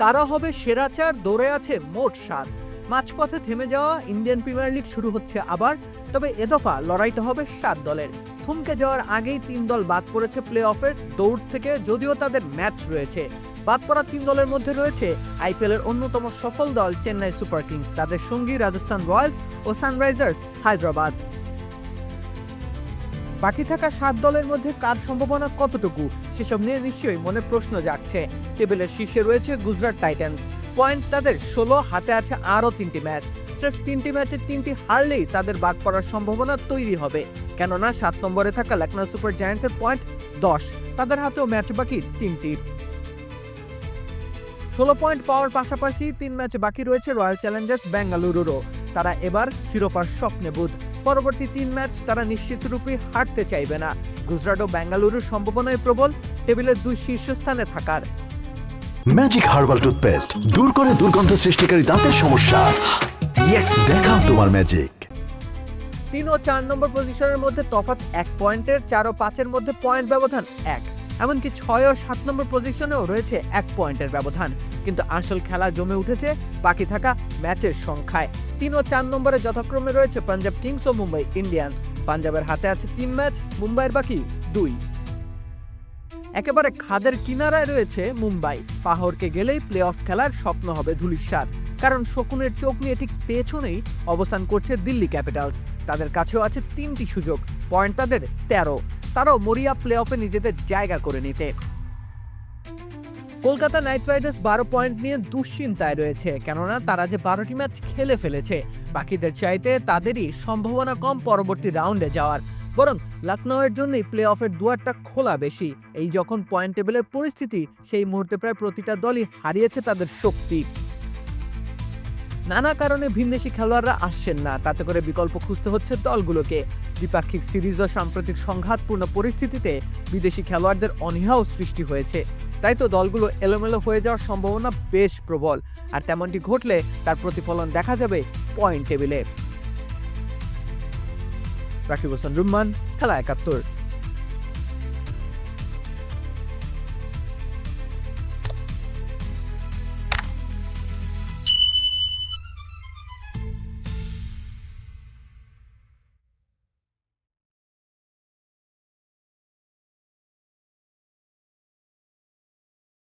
কারা হবে সেরা চার? দৌড়ে আছে মোট সাত। মাঝপথে থেমে যাওয়া ইন্ডিয়ান প্রিমিয়ার লিগ শুরু হচ্ছে আবার, তবে এ দফা লড়াইটা হবে সাত দলের। থমকে যাওয়ার আগেই তিন দল বাদ পড়েছে প্লে অফের দৌড় থেকে, যদিও তাদের ম্যাচ রয়েছে। বাদ পড়া তিন দলের মধ্যে রয়েছে আইপিএলের অন্যতম সফল দল চেন্নাই সুপার কিংস, তাদের সঙ্গী রাজস্থান রয়্যালস ও সানরাইজার্স হায়দ্রাবাদ। বাকি থাকা সাত দলের মধ্যে কার সম্ভাবনা কতটুকু, সেসব নিয়ে নিশ্চয়ই মনে প্রশ্ন জাগছে। টেবিলের শীর্ষে রয়েছে গুজরাট টাইটান্স। পয়েন্ট তাদের ষোলো, হাতে আছে আরও তিনটি ম্যাচ। স্রেফ তিনটি ম্যাচের তিনটি হারলেই তাদের বাদ পড়ার সম্ভাবনা তৈরি হবে। কেননা সাত নম্বরে থাকা লখনৌ সুপার জায়ান্টসের পয়েন্ট দশ, তাদের হাতেও ম্যাচ বাকি তিনটি। ষোলো পয়েন্ট পাওয়ার পাশাপাশি তিন ম্যাচ বাকি রয়েছে রয়্যাল চ্যালেঞ্জার্স বেঙ্গালুরুরও। তারা এবার শিরোপার স্বপ্নে বুধ। পরবর্তী তিন ম্যাচ তারা নিশ্চিতরূপে হারতে চাইবে না। গুজরাট ও বেঙ্গালুরুর সম্ভাবনায় প্রবল টেবিলের দুই শীর্ষস্থানে থাকার। ম্যাজিক হার্বাল টুথপেস্ট দূর করে দুর্গন্ধ সৃষ্টিকারী দাঁতের সমস্যা। ইয়েস দেখাও তোমার ম্যাজিক তিন ও চার নম্বর পজিশনের মধ্যে তফাৎ এক পয়েন্টের চার ও পাঁচের মধ্যে পয়েন্ট ব্যবধান এক। এমনকি ছয় ও সাত নম্বর পজিশনেও রয়েছে এক পয়েন্টের ব্যবধান। কিন্তু আসল খেলা জমে উঠেছে বাকি থাকা ম্যাচের সংখ্যায়। তিন ও চার নম্বরে যথাক্রমে রয়েছে পাঞ্জাব কিংস ও মুম্বাই ইন্ডিয়ান্স। পাঞ্জাবের হাতে আছে তিন ম্যাচ, মুম্বাইয়ের বাকি দুই। একেবারে খাদের কিনারায় রয়েছে মুম্বাই। পাহরকে গেলেই প্লে অফ খেলার স্বপ্ন হবে ধুলিস্বাদ কারণ শকুনের চোখ নিয়ে ঠিক পেছনেই অবস্থান করছে দিল্লি ক্যাপিটালস। তাদের কাছেও আছে তিনটি সুযোগ, পয়েন্ট তাদের তেরো। তারাও মরিয়া প্লে অফে নিজেদের জায়গা করে নিতে। কলকাতা নাইট রাইডার্স বারো পয়েন্ট নিয়ে দুশ্চিন্তায় রয়েছে, কেননা তারা যে বারোটি ম্যাচ খেলে ফেলেছে, বাকিদের চাইতে তাদেরই সম্ভাবনা কম পরবর্তী রাউন্ডে যাওয়ার। বরং লখনৌয়ের জন্যই প্লে অফের দুয়ারটা খোলা বেশি। এই যখন পয়েন্ট টেবিলের পরিস্থিতি, সেই মুহূর্তে প্রায় প্রতিটা দলই হারিয়েছে তাদের শক্তি। নানা কারণে ভিনদেশি খেলোয়াড়রা আসছেন না, তাতে করে বিকল্প খুঁজতে হচ্ছে দলগুলোকে। দ্বিপাক্ষিক সিরিজ ও সাম্প্রতিক সংঘাতপূর্ণ পরিস্থিতিতে বিদেশি খেলোয়াড়দের অনীহাও সৃষ্টি হয়েছে। তাই তো দলগুলো এলোমেলো হয়ে যাওয়ার সম্ভাবনা বেশ প্রবল, আর তেমনটি ঘটলে তার প্রতিফলন দেখা যাবে পয়েন্ট টেবিলে রাকিব হোসেন, রুম্মান, খেলা একাত্তর।